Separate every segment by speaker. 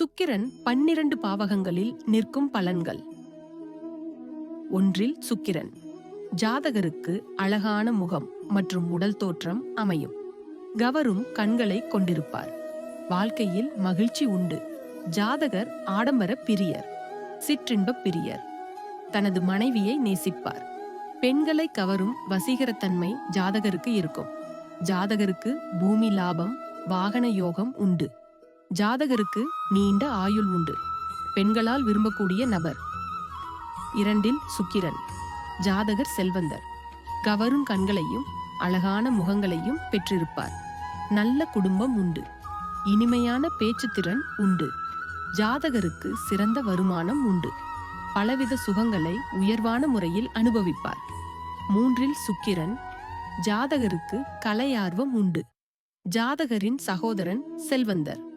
Speaker 1: சுக்கிரன் பன்னிரண்டு பாவகங்களில் நிற்கும் பலன்கள். ஒன்றில் சுக்கிரன் ஜாதகருக்கு அழகான முகம் மற்றும் உடல் தோற்றம் அமையும். கவரும் கண்களை கொண்டிருப்பார். வாழ்க்கையில் மகிழ்ச்சி உண்டு. ஜாதகர் ஆடம்பர பிரியர் சிற்றின்ப பிரியர். தனது மனைவியை நேசிப்பார். பெண்களை கவரும் வசீகரத்தன்மை ஜாதகருக்கு இருக்கும். ஜாதகருக்கு பூமி லாபம் வாகன யோகம் உண்டு. ஜாதகருக்கு நீண்ட ஆயுள் உண்டு. பெண்களால் விரும்பக்கூடிய நபர். இரண்டில் சுக்கிரன் ஜாதகர் செல்வந்தர். கவரும் கண்களையும் அழகான முகங்களையும் பெற்றிருப்பார். நல்ல குடும்பம் உண்டு. இனிமையான பேச்சுத்திறன் உண்டு. ஜாதகருக்கு சிறந்த வருமானம் உண்டு. பலவித சுகங்களை உயர்வான முறையில் அனுபவிப்பார். மூன்றில் சுக்கிரன் ஜாதகருக்கு கலையார்வம் உண்டு. ஜாதகரின் சகோதரன் செல்வந்தர்.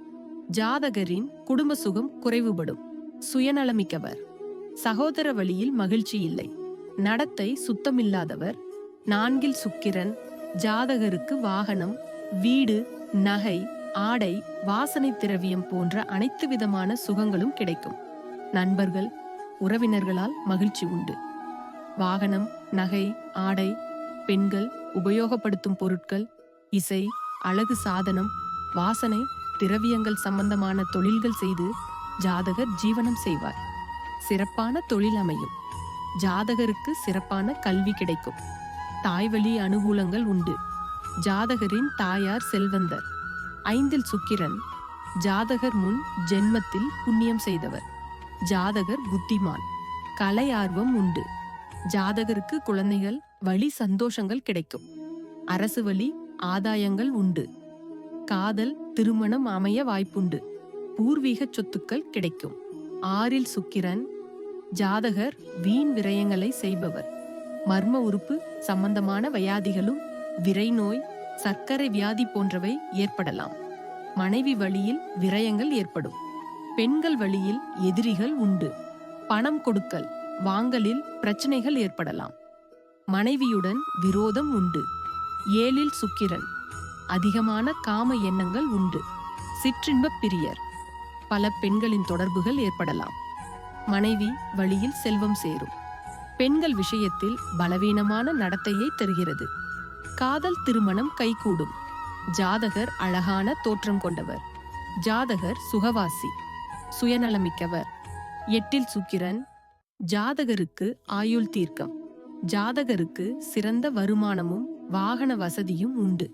Speaker 1: ஜாதகரின் குடும்ப சுகம் குறைவுபடும். சுயநலமிக்கவர். சகோதர வழியில் மகிழ்ச்சி இல்லை. நடத்தை சுத்தமில்லாதவர். நான்கில் சுக்கிரன். ஜாதகருக்கு வாகனம் வீடு நகை ஆடை வாசனை திரவியம் போன்ற அனைத்து விதமான சுகங்களும் கிடைக்கும். நண்பர்கள் உறவினர்களால் மகிழ்ச்சி உண்டு. வாகனம் நகை ஆடை பெண்கள் உபயோகப்படுத்தும் பொருட்கள் இசை அழகு சாதனம் வாசனை திரவியங்கள் சம்பந்தமான தொழில்கள் செய்து ஜாதகர் ஜீவனம் செய்வார். சிறப்பான தொழில் அமையும். ஜாதகருக்கு சிறப்பான கல்வி கிடைக்கும். தாய்வழி அனுகூலங்கள் உண்டு. ஜாதகரின் தாயார் செல்வந்தர். ஐந்தில் சுக்கிரன். ஜாதகர் முன் ஜென்மத்தில் புண்ணியம் செய்தவர். ஜாதகர் புத்திமான். கலை ஆர்வம் உண்டு. ஜாதகருக்கு குழந்தைகள் வழி சந்தோஷங்கள் கிடைக்கும். அரசு வழி ஆதாயங்கள் உண்டு. காதல் திருமணம் அமைய வாய்ப்புண்டு. பூர்வீக சொத்துக்கள் கிடைக்கும். ஆறில் சுக்கிரன் ஜாதகர் வீண் விரயங்களை செய்பவர். மர்ம உறுப்பு சம்பந்தமான வியாதிகளும் விரை நோய் சர்க்கரை வியாதி போன்றவை ஏற்படலாம். மனைவி வழியில் விரயங்கள் ஏற்படும். பெண்கள் வழியில் எதிரிகள் உண்டு. பணம் கொடுக்கல் வாங்கலில் பிரச்சனைகள் ஏற்படலாம். மனைவியுடன் விரோதம் உண்டு. ஏழில் சுக்கிரன் அதிகமான காம எண்ணங்கள் உண்டு. சிற்றின்பப் பிரியர். பல பெண்களின் தொடர்புகள் ஏற்படலாம். மனைவி வழியில் செல்வம் சேரும். பெண்கள் விஷயத்தில் பலவீனமான நடத்தையை தருகிறது. காதல் திருமணம் கைகூடும். ஜாதகர் அழகான தோற்றம் கொண்டவர். ஜாதகர் சுகவாசி. சுயநலமிக்கவர். எட்டில் சுக்கிரன். ஜாதகருக்கு ஆயுள் தீர்க்கம். ஜாதகருக்கு சிறந்த வருமானமும் வாகன வசதியும் உண்டு.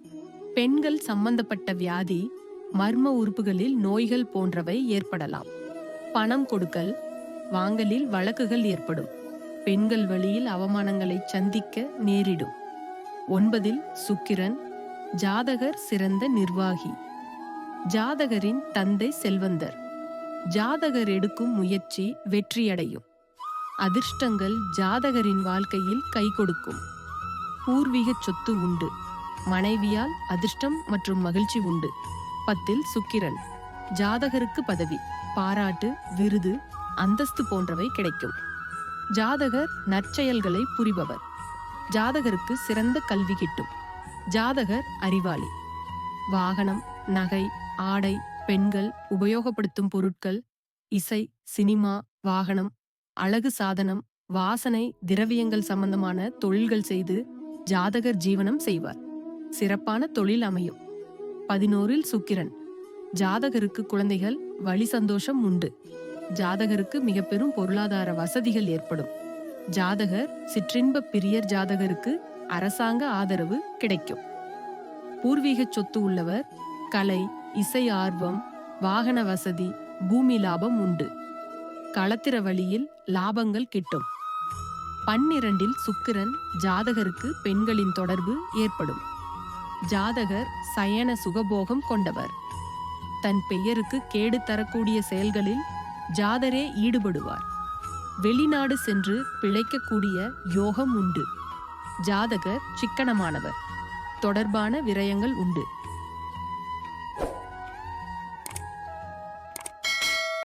Speaker 1: பெண்கள் சம்பந்தப்பட்ட வியாதி மர்ம உறுப்புகளில் நோய்கள் போன்றவை ஏற்படலாம். பணம் கொடுக்கல் வாங்கலில் வழக்குகள் ஏற்படும். பெண்கள் வழியில் அவமானங்களை சந்திக்க நேரிடும். ஒன்பதில் சுக்கிரன் ஜாதகர் சிறந்த நிர்வாகி. ஜாதகரின் தந்தை செல்வந்தர். ஜாதகர் எடுக்கும் முயற்சி வெற்றியடையும். அதிர்ஷ்டங்கள் ஜாதகரின் வாழ்க்கையில் கை கொடுக்கும். பூர்வீக சொத்து உண்டு. மனைவியால் அதிர்ஷ்டம் மற்றும் மகிழ்ச்சி உண்டு. பத்தில் சுக்கிரன். ஜாதகருக்கு பதவி. பாராட்டு விருது அந்தஸ்து போன்றவை கிடைக்கும். ஜாதகர் நற்செயல்களை புரிபவர். ஜாதகருக்கு சிறந்த கல்வி கிட்டும். ஜாதகர் அறிவாளி. வாகனம் நகை ஆடை பெண்கள் உபயோகப்படுத்தும் பொருட்கள் இசை சினிமா வாகனம் அழகு சாதனம் வாசனை திரவியங்கள் சம்பந்தமான தொழில்கள் செய்து ஜாதகர் ஜீவனம் செய்வார். சிறப்பான தொழில் அமையும். பதினோரில் சுக்கிரன். ஜாதகருக்கு குழந்தைகள் வழி சந்தோஷம் உண்டு. ஜாதகருக்கு மிக பெரும் பொருளாதார வசதிகள் ஏற்படும். ஜாதகர் சிற்றின்ப பிரியர் ஜாதகருக்கு அரசாங்க ஆதரவு கிடைக்கும். பூர்வீக சொத்து உள்ளவர் கலை இசை ஆர்வம் வாகன வசதி பூமி லாபம் உண்டு. களத்திர வழியில் லாபங்கள் கிட்டும். பன்னிரண்டில் சுக்கிரன் ஜாதகருக்கு பெண்களின் தொடர்பு ஏற்படும். ஜாதகர் சயன சுகபோகம் கொண்டவர். தன் பெயருக்கு கேடு தரக்கூடிய செயல்களில் ஜாதரே ஈடுபடுவார். வெளிநாடு சென்று பிழைக்கக்கூடிய யோகம் உண்டு. ஜாதகர் சிக்கனமானவர். தொடர்பான விரயங்கள் உண்டு.